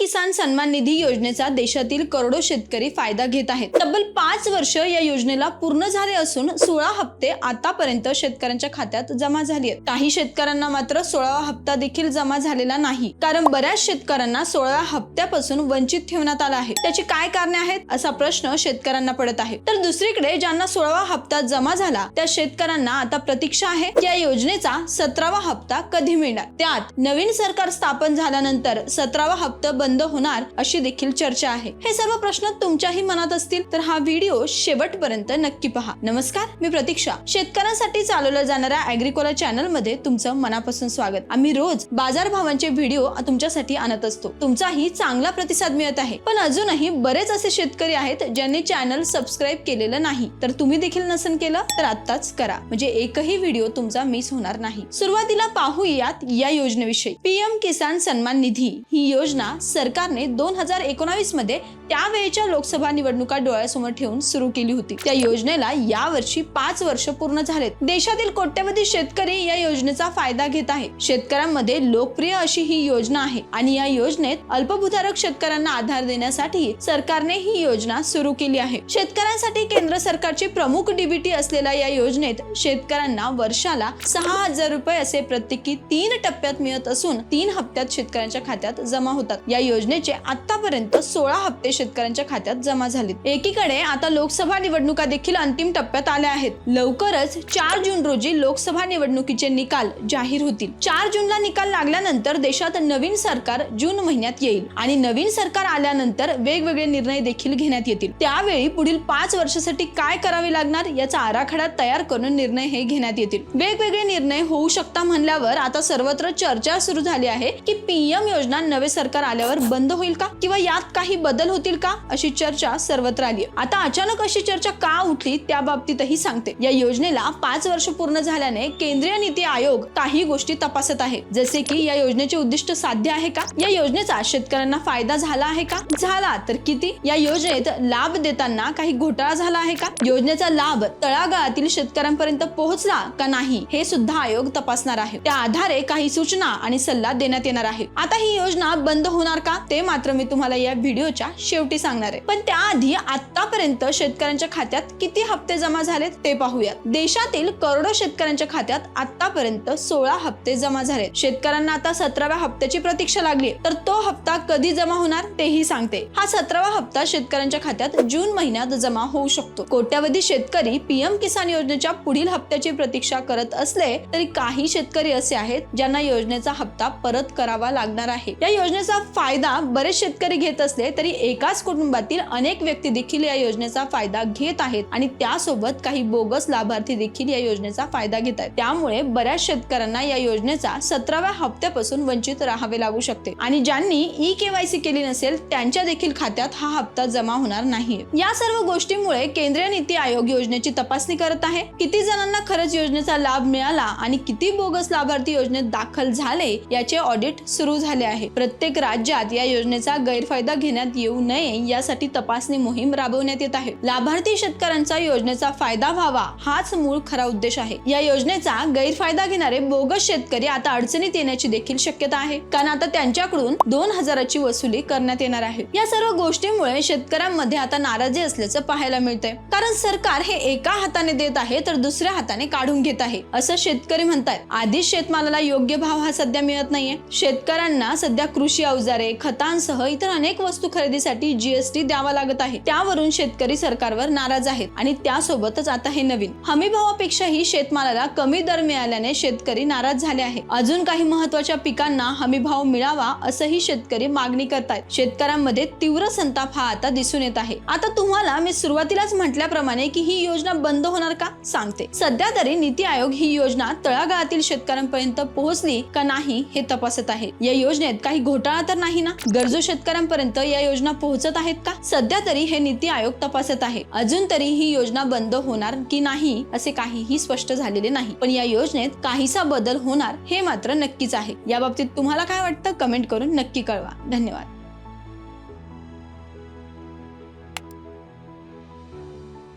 किसान सन्मान निधी योजनेचा देशातील करोडो शेतकरी फायदा घेत आहेत. तब्बल पाच वर्ष या योजनेला पूर्ण झाले असून सोळा हप्ते आतापर्यंत शेतकऱ्यांच्या खात्यात जमा झाली आहेत. काही शेतकऱ्यांना मात्र सोळावा हप्ता देखील जमा झालेला नाही. कारण बऱ्याच शेतकऱ्यांना सोळाव्या हप्त्यापासून वंचित ठेवण्यात आला आहे. त्याची काय कारणे आहेत असा प्रश्न शेतकऱ्यांना पडत आहे. तर दुसरीकडे ज्यांना सोळावा हप्ता जमा झाला त्या शेतकऱ्यांना आता प्रतीक्षा आहे या योजनेचा सतरावा हप्ता कधी मिळणार? त्यात नवीन सरकार स्थापन झाल्यानंतर सतरावा हप्ता बंद होणार अशी देखील चर्चा आहे. हे सर्व प्रश्न तुमच्याही मनात असतील तर हा व्हिडिओ शेवटपर्यंत नक्की पहा. नमस्कार मी प्रतीक्षा. शेतकऱ्यांसाठी चालवल्या जाणाऱ्या अॅग्रिकोला चॅनलमध्ये तुमचं मनापासून स्वागत. आम्ही रोज बाजार भावांचे व्हिडिओ तुमच्यासाठी आणत असतो. तुमचाही चांगला प्रतिसाद मिळत आहे. पण अजूनही बरेच असे शेतकरी आहेत ज्यांनी चॅनल सबस्क्राईब केलेलं नाही. तर तुम्ही देखील नसन केलं तर आत्ताच करा. म्हणजे एकही व्हिडिओ तुमचा मिस होणार नाही. सुरुवातीला पाहूयात या योजनेविषयी. पीएम किसान सन्मान निधी ही योजना सरकारने दोन हजार एकोणावीसमध्ये त्यावेळेच्या लोकसभा निवडणुका डोळ्यासमोर ठेवून सुरू केली होती. त्या योजनेला यावर्षी पाच वर्ष पूर्ण झालेत. देशातील कोट्यवधी शेतकरी या योजनेचा फायदा घेत आहे. शेतकऱ्यांमध्ये लोकप्रिय अशी ही योजना आहे आणि या योजनेत अल्पभूधारक शेतकऱ्यांना आधार देण्यासाठी सरकारने ही योजना सुरू केली आहे. शेतकऱ्यांसाठी केंद्र सरकारची प्रमुख डीबीटी असलेल्या या योजनेत शेतकऱ्यांना वर्षाला सहा हजार रुपये असे प्रत्येकी तीन टप्प्यात मिळत असून तीन हप्त्यात शेतकऱ्यांच्या खात्यात जमा होतात. या योजनेचे आतापर्यंत सोळा हप्ते शेतकऱ्यांच्या खात्यात जमा झालेत. एकीकडे आता लोकसभा निवडणुका देखील अंतिम टप्प्यात आल्या आहेत. लवकरच चार जून रोजी लोकसभा निवडणुकीचे निकाल जाहीर होतील. चार जूनला निकाल लागल्यानंतर देशात नवीन सरकार जून महिन्यात येईल आणि नवीन सरकार आल्यानंतर वेगवेगळे निर्णय देखील घेण्यात येतील. त्यावेळी पुढील पाच वर्षासाठी काय करावे लागणार याचा आराखडा तयार करून निर्णय हे घेण्यात येतील. वेगवेगळे निर्णय होऊ शकता म्हणल्यावर आता सर्वत्र चर्चा सुरू झाली आहे की पीएम योजना नवे सरकार आल्यावर बंद होईल का? किंवा यात काही बदल होतील का? अशी चर्चा सर्वत्र आली. आता अचानक अशी चर्चा का उठली त्या बाबतीतही सांगते. या योजनेला पाच वर्ष पूर्ण झाल्याने केंद्रीय नीती आयोग काही गोष्टी तपासत आहे. जसे की या योजनेचे उद्दिष्ट साध्य आहे का? या योजनेचा शेतकऱ्यांना फायदा झाला आहे का? झाला तर किती? या योजनेत लाभ देताना काही घोटाळा झाला आहे का? योजनेचा लाभ तळागाळातील शेतकऱ्यांपर्यंत पोहोचला का नाही? हे सुद्धा आयोग तपासणार आहे. त्या आधारे काही सूचना आणि सल्ला देण्यात येणार आहे. आता ही योजना बंद होणार का? ते मात्र मी तुम्हाला या व्हिडिओच्या शेवटी सांगणार आहे. पण त्याआधी आतापर्यंत शेतकऱ्यांच्या खात्यात किती हप्ते जमा झालेत ते पाहूयात. देशातील करोडो शेतकऱ्यांच्या खात्यात आतापर्यंत सोळा हप्ते जमा झालेत. शेतकऱ्यांना आता सतराव्या हप्त्याची प्रतीक्षा लागली तर तो हप्ता कधी जमा होणार तेही सांगते. हा सतरावा हप्ता शेतकऱ्यांच्या खात्यात जून महिन्यात जमा होऊ शकतो. कोट्यावधी शेतकरी पीएम किसान योजनेच्या पुढील हप्त्याची प्रतीक्षा करत असले तरी काही शेतकरी असे आहेत ज्यांना योजनेचा हप्ता परत करावा लागणार आहे. या योजनेचा फायदा बरेच शेतकरी घेत असले तरी एकाच कुटुंबातील अनेक व्यक्ती देखील या योजनेचा फायदा घेत आहेत आणि त्यासोबत काही बोगस लाभार्थी देखील या योजनेचा फायदा घेत आहेत. त्यामुळे बऱ्याच शेतकऱ्यांना या योजनेचा सतराव्या हप्त्यापासून वंचित राहावे लागू शकते. आणि ज्यांनी ई केवायसी केली नसेल त्यांच्या देखील खात्यात हा हप्ता जमा होणार नाही. या सर्व गोष्टीमुळे केंद्रीय नीती आयोग योजनेची तपासणी करत आहे. किती जणांना खरंच योजनेचा लाभ मिळाला आणि किती बोगस लाभार्थी योजनेत दाखल झाले याचे ऑडिट सुरू झाले आहे. प्रत्येक राज्यात या योजनेचा गैरफायदा घेण्यात येऊ नये यासाठी तपासणी मोहीम राबवण्यात येत आहे. लाभार्थी शेतकऱ्यांचा योजनेचा फायदा व्हावा हाच मूळ खरा उद्देश आहे. या योजनेचा गैरफायदा घेणारे बोगस शेतकरी आता अडचणीत येण्याची देखील शक्यता आहे. कारण आता त्यांच्याकडून दोन हजाराची वसुली करण्यात येणार आहे. या सर्व गोष्टीमुळे शेतकऱ्यांमध्ये आता नाराजी असल्याचं पाहायला मिळतंय. कारण सरकार हे एका हाताने देत आहे तर दुसऱ्या हाताने काढून घेत आहे असं शेतकरी म्हणतात आधीच शेतमालाला योग्य भाव हा सध्या मिळत नाहीये. शेतकऱ्यांना सध्या कृषी अवजारे खतांसह इतर अनेक वस्तू खरेदीसाठी जीएसटी द्यावा लागत आहे. त्यावरून शेतकरी सरकारवर नाराज आहेत आणि त्यासोबतच आता हे नवीन. हमी भावापेक्षाही शेतमालाला कमी दर मिळाल्याने शेतकरी नाराज झाले आहे अजून काही महत्त्वाच्या पिकांना हमी भाव मिळावा असंही शेतकरी मागणी करतायत. शेतकऱ्यांमध्ये तीव्र संताप हा आता दिसून येत आहे. आता तुम्हाला मी सुरुवातीलाच म्हटल्याप्रमाणे की ही योजना बंद होणार का? सांगते. सध्या तरी नीती आयोग ही योजना तळागाळातील शेतकऱ्यांपर्यंत पोहोचली का नाही हे तपासत आहे. या योजनेत काही घोटाळा तर नाही ना? गरजू शेतकऱ्यांपर्यंत या योजना पोहोचत आहेत का? सध्या तरी हे नीती आयोग तपासत आहे. अजून तरी ही योजना बंद होणार की नाही असे काहीही स्पष्ट झालेले नाही. पण या योजनेत काहीसा बदल होणार हे मात्र नक्कीच आहे. या बाबतीत तुम्हाला काय वाटतं? कमेंट करून नक्की कळवा. धन्यवाद.